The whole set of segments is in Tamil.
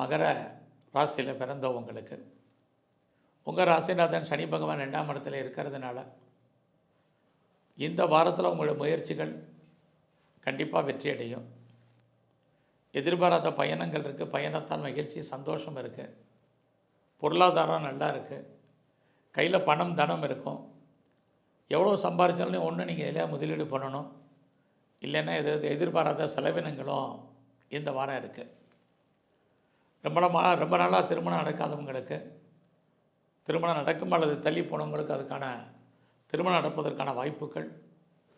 மகர ராசியில் பிறந்தவங்களுக்கு உங்கள் ராசிநாதன் சனி பகவான் ரெண்டாம் இடத்துல இருக்கிறதுனால இந்த வாரத்தில் உங்களோட முயற்சிகள் கண்டிப்பாக வெற்றி அடையும். எதிர்பாராத பயணங்கள் இருக்குது பயணத்தால் மகிழ்ச்சி சந்தோஷம் இருக்குது பொருளாதாரம் நல்லா இருக்குது கையில் பணம் தனம் இருக்கும். எவ்வளோ சம்பாதிச்சாலும் ஒன்று நீங்கள் எதில் முதலீடு பண்ணணும். இல்லைன்னா எது எது எதிர்பாராத செலவினங்களும் இந்த வாரம் இருக்குது ரொம்ப நாளாக ரொம்ப நாளாக திருமணம் நடக்காதவங்களுக்கு திருமணம் நடக்கும் அல்லது தள்ளி போனவங்களுக்கு அதுக்கான திருமணம் நடப்பதற்கான வாய்ப்புகள்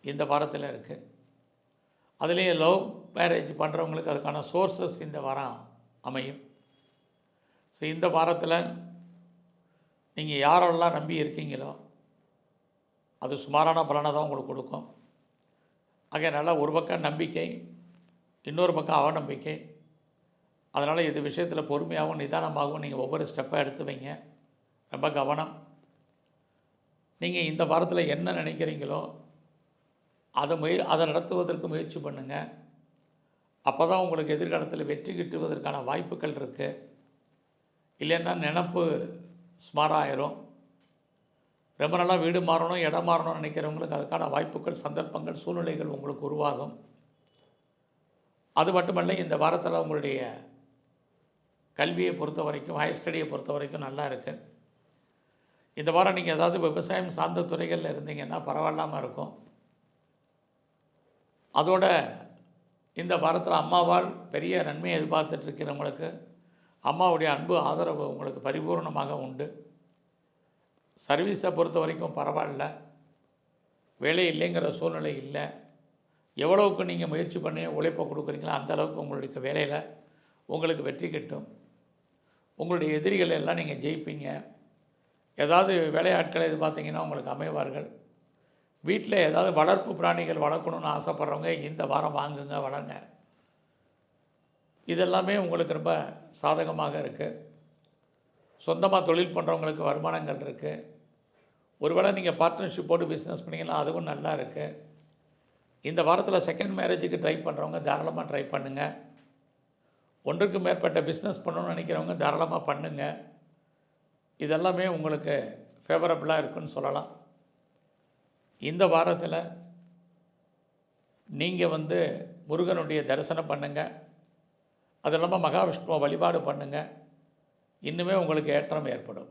இந்த வாரத்தில் இருக்குது அதுலேயும் லவ் மேரேஜ் பண்ணுறவங்களுக்கு அதுக்கான சோர்சஸ் இந்த வாரம் அமையும். ஸோ இந்த வாரத்தில் நீங்கள் யாரெல்லாம் நம்பி இருக்கீங்களோ அது சுமாரான பலனை தான் உங்களுக்கு கொடுக்கும். ஆகையனால ஒரு பக்கம் நம்பிக்கை இன்னொரு பக்கம் அவநம்பிக்கை அதனால் இது விஷயத்தில் பொறுமையாகவும் நிதானமாகவும் நீங்கள் ஒவ்வொரு ஸ்டெப்பாக எடுத்து வைங்க. ரொம்ப கவனம். நீங்கள் இந்த வாரத்தில் என்ன நினைக்கிறீங்களோ அதை முய அதை நடத்துவதற்கு முயற்சி பண்ணுங்கள் அப்போ தான் உங்களுக்கு எதிர்காலத்தில் வெற்றி கிட்டுவதற்கான வாய்ப்புகள் இருக்குது இல்லைன்னா நினப்பு ஸ்மாராயிரும் ரொம்ப நாளாக வீடு மாறணும் இடம் மாறணும்னு நினைக்கிறவங்களுக்கு அதுக்கான வாய்ப்புகள் சந்தர்ப்பங்கள் சூழ்நிலைகள் உங்களுக்கு உருவாகும். அது மட்டுமல்ல இந்த வாரத்தில் உங்களுடைய கல்வியை பொறுத்த வரைக்கும் ஹையர் ஸ்டடியை பொறுத்த வரைக்கும் நல்லா இருக்குது இந்த வாரம் நீங்கள் ஏதாவது விவசாயம் சார்ந்த துறைகளில் இருந்தீங்கன்னா பரவாயில்லாமல் இருக்கும். அதோட இந்த வாரத்தில் அம்மாவால் பெரிய நன்மையை எதிர்பார்த்துட்டு இருக்கிறவங்களுக்கு அம்மாவுடைய அன்பு ஆதரவு உங்களுக்கு பரிபூர்ணமாக உண்டு. சர்வீஸை பொறுத்த வரைக்கும் பரவாயில்ல. வேலை இல்லைங்கிற சூழ்நிலை இல்லை. எவ்வளவுக்கு நீங்கள் முயற்சி பண்ணி உழைப்பை கொடுக்குறீங்களோ அந்த அளவுக்கு உங்களுடைய வேலையில் உங்களுக்கு வெற்றி கிட்டும். உங்களுடைய எதிரிகள் எல்லாம் நீங்கள் ஜெயிப்பீங்க. ஏதாவது வேலையாட்களை இது பார்த்தீங்கன்னா உங்களுக்கு அமைவார்கள். வீட்டில் ஏதாவது வளர்ப்பு பிராணிகள் வளர்க்கணும்னு ஆசைப்பட்றவங்க இந்த வாரம் வாங்குங்க வளருங்க. இதெல்லாமே உங்களுக்கு ரொம்ப சாதகமாக இருக்குது சொந்தமாக தொழில் பண்ணுறவங்களுக்கு வருமானங்கள் இருக்குது ஒருவேளை நீங்கள் பார்ட்னர்ஷிப் போட்டு பிஸ்னஸ் பண்ணிங்கன்னா அதுவும் நல்லா இருக்குது இந்த வாரத்தில் செகண்ட் மேரேஜுக்கு ட்ரை பண்ணுறவங்க தாராளமாக ட்ரை பண்ணுங்கள் ஒன்றுக்கு மேற்பட்ட பிஸ்னஸ் பண்ணணும்னு நினைக்கிறவங்க தாராளமாக பண்ணுங்கள் இதெல்லாமே உங்களுக்கு ஃபேவரபுளாக இருக்குன்னு சொல்லலாம். இந்த வாரத்தில் நீங்கள் வந்து முருகனுடைய தரிசனம் பண்ணுங்கள் அது இல்லாமல் மகாவிஷ்ணுவை வழிபாடு பண்ணுங்கள் இன்னுமே உங்களுக்கு ஏற்றம் ஏற்படும்.